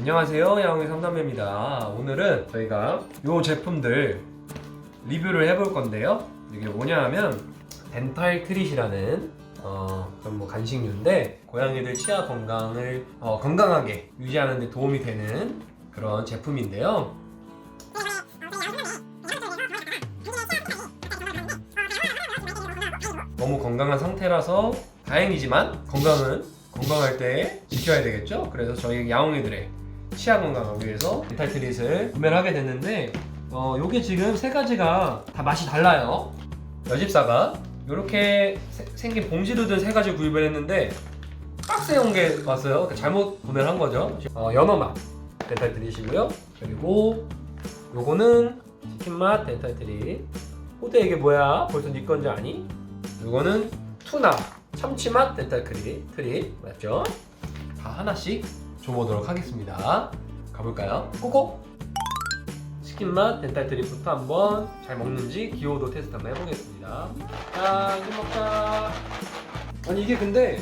안녕하세요 야옹이 상담회입니다. 오늘은 저희가 요 제품들 리뷰를 해볼 건데요. 이게 뭐냐 하면 덴탈 트릿이라는 어, 뭐 간식류인데 고양이들 치아 건강을 어, 건강하게 유지하는 데 도움이 되는 그런 제품인데요. 너무 건강한 상태라서 다행이지만 건강은 건강할 때 지켜야 되겠죠? 그래서 저희 야옹이들의 치아 건강을 위해서 덴탈 트릿을 구매를 하게 됐는데 어, 요게 지금 세 가지가 다 맛이 달라요. 여집사가 이렇게 생긴 봉지로 든 세 가지 구입을 했는데 박스에 온 게 왔어요. 그러니까 잘못 구매를 한 거죠. 어, 연어 맛 덴탈 트릿이고요. 그리고 요거는 치킨 맛 덴탈 트릿. 호대 이게 뭐야? 벌써 네 건지 아니? 요거는 투나 참치 맛 덴탈 트릿 트릿 맞죠? 다 하나씩 줘보도록 하겠습니다. 가볼까요? 꼬꼬! 치킨 맛 덴탈 트릿부터 한번 잘 먹는지 기호도 테스트 한번 해보겠습니다. 자, 이제 먹자. 아니 이게 근데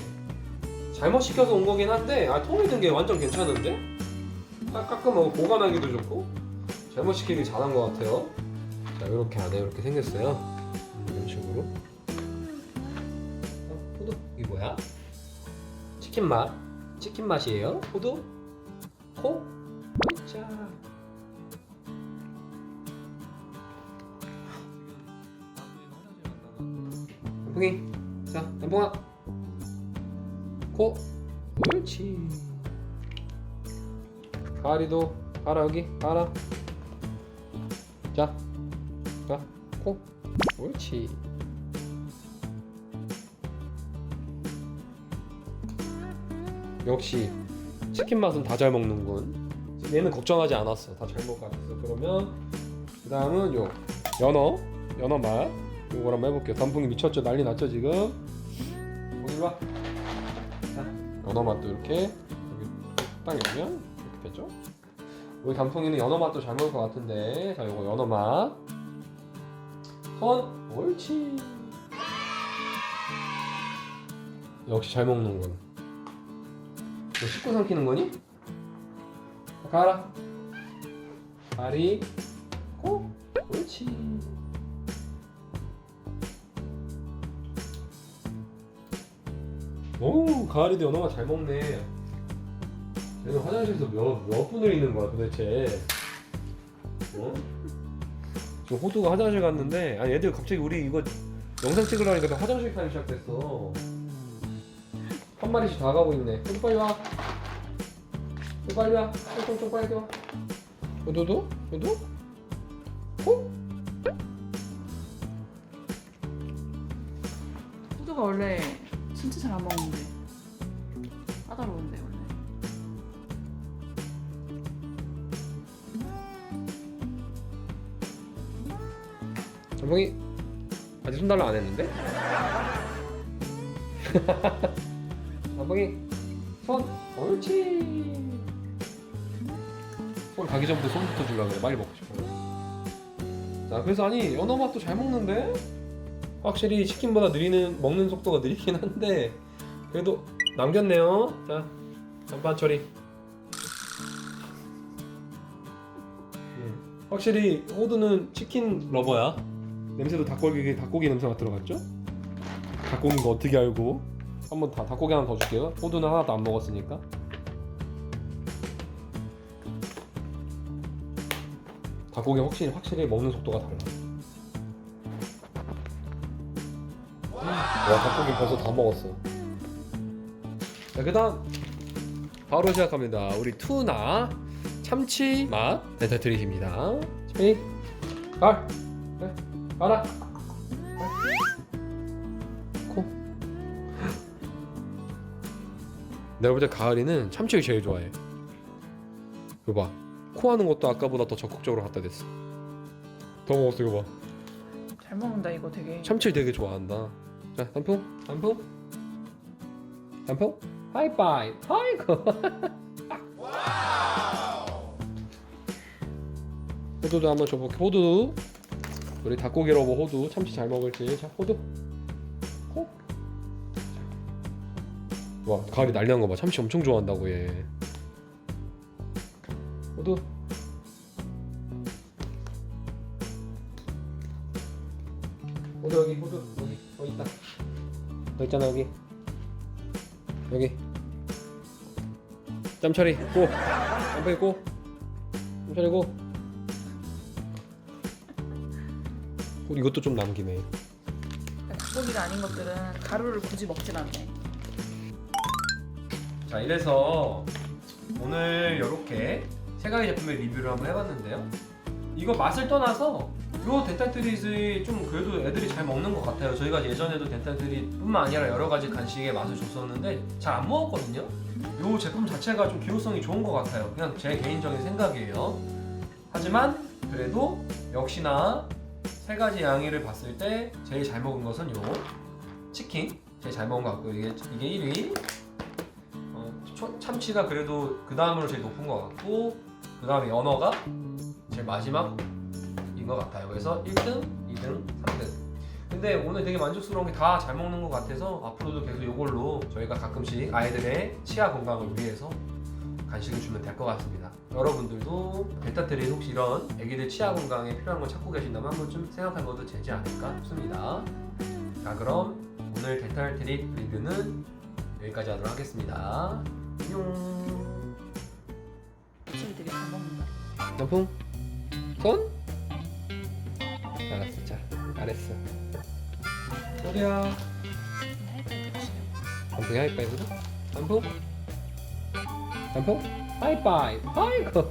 잘못 시켜서 온 거긴 한데 아 통이 든 게 완전 괜찮은데? 딱 깎으면 보관하기도 좋고 잘못 시키길 잘한 것 같아요. 자 이렇게 안에 이렇게 생겼어요. 음, 이런 식으로. 어, 포도 이게 뭐야? 치킨 맛. 치킨 맛이에요. 포도. 코. 자. lam봉이 자 lam봉아 코 옳지 가리도 가라 여기 가라 자 자 코 옳지 역시 치킨 맛은 다 잘 먹는군. 얘는 걱정하지 않았어. 다 잘 먹었어. 그러면 그 다음은 요 연어 연어 맛. 요걸 한번 해볼게요. 단풍이 미쳤죠? 난리 났죠 지금? 여기 와. 자, 연어 맛도 이렇게 여기 딱 열면 이렇게 되죠? 우리 단풍이는 연어 맛도 잘 먹을 것 같은데. 자 요거 연어 맛손 옳지. 역시 잘 먹는군 너 씻고 삼키는 거니? 가라. 다리. 코 옳지. 오 가을이도 연어가 잘 먹네. 얘는 화장실에서 몇, 몇 분을 있는 거야 도대체? 어? 지금 호두가 화장실 갔는데 아니 애들 갑자기 우리 이거 영상 찍으려니까 다 화장실 타기 시작됐어 한 마리씩 다 가고 있네 호두 빨리 와 호두 빨리 와 쫑쫑 쫑 빨리 와 호두도? 호두? 호? 호두가 원래 진짜 잘 안 먹는데 까다로운데 원래 전봉이 아직 손달라 안 했는데? 전봉이 손 옳지. 손 가기 전부터 손부터 주려고 그래. 빨리 먹고 싶어. 자 그래서 아니 연어 맛도 잘 먹는데? 확실히 치킨보다 느리는 먹는 속도가 느리긴 한데 그래도 남겼네요. 자 잠깐 처리. 음, 확실히 호두는 치킨 러버야. 냄새도 닭고기 닭고기 냄새가 들어갔죠? 닭고기인 거 어떻게 알고? 한번 다 닭고기 하나 더 줄게요. 호두는 하나도 안 먹었으니까. 닭고기 확실히 확실히 먹는 속도가 달라. 와 닭고기 벌써 다 먹었어. 자 그다음 바로 시작합니다. 우리 투나 참치 맛 네타트릿입니다. 스페인 갈. 네. 가라. 코. 내가 볼 때 가을이는 참치를 제일 좋아해. 이거 봐. 코 하는 것도 아까보다 더 적극적으로 갖다 댔어. 더 먹었어 이거 봐. 잘 먹는다 이거 되게 참치를 되게 좋아한다. 자, 단풍, 단풍, 단풍, 하이파이, 아이고. 호두도 한번 줘볼게. 호두. 우리 닭고기 러버 호두 참치 잘 먹을지. 자, 호두. 와, 가을이 난리 난거 봐. 참치 엄청 좋아한다고 얘. 호두. 호두 여기 호두. 여기 여기 있다. 여기 있잖아 여기. 여기. 짬처리 고. 짬처리 고. 짬처리 고. 어, 이것도 좀 남기네. 닭고기가 아닌 것들은 가루를 굳이 먹진 않네. 자 이래서 오늘 이렇게 세 가지 제품의 리뷰를 한번 해봤는데요. 이거 맛을 떠나서 요 덴탈트릿이 좀 그래도 애들이 잘 먹는 것 같아요. 저희가 예전에도 덴탈트릿뿐만 아니라 여러 가지 간식에 맛을 줬었는데 잘 안 먹었거든요. 요 제품 자체가 좀 기호성이 좋은 것 같아요. 그냥 제 개인적인 생각이에요. 하지만 그래도 역시나 세 가지 양의를 봤을 때 제일 잘 먹은 것은 요 치킨 제일 잘 먹은 것 같고 이게 이게 1위 어, 초- 참치가 그래도 그 다음으로 제일 높은 것 같고 그 다음에 연어가 제일 마지막인 것 같아요. 그래서 1등, 2등, 3등. 근데 오늘 되게 만족스러운 게 다 잘 먹는 것 같아서 앞으로도 계속 이걸로 저희가 가끔씩 아이들의 치아 건강을 위해서 간식을 주면 될 것 같습니다. 여러분들도 벨타트린 혹시 이런 애기들 치아 건강에 필요한 걸 찾고 계신다면 한 번쯤 생각해 봐도 되지 않을까 싶습니다. 자 그럼 오늘 트립 리뷰는 여기까지 하도록 하겠습니다. 안녕. 확실히 되게 잘 먹는다. 단풍 손. 알았어 자 잘했어. 소리야. 단풍이 하이파이브로 단풍 단풍 하이파이브. 아이고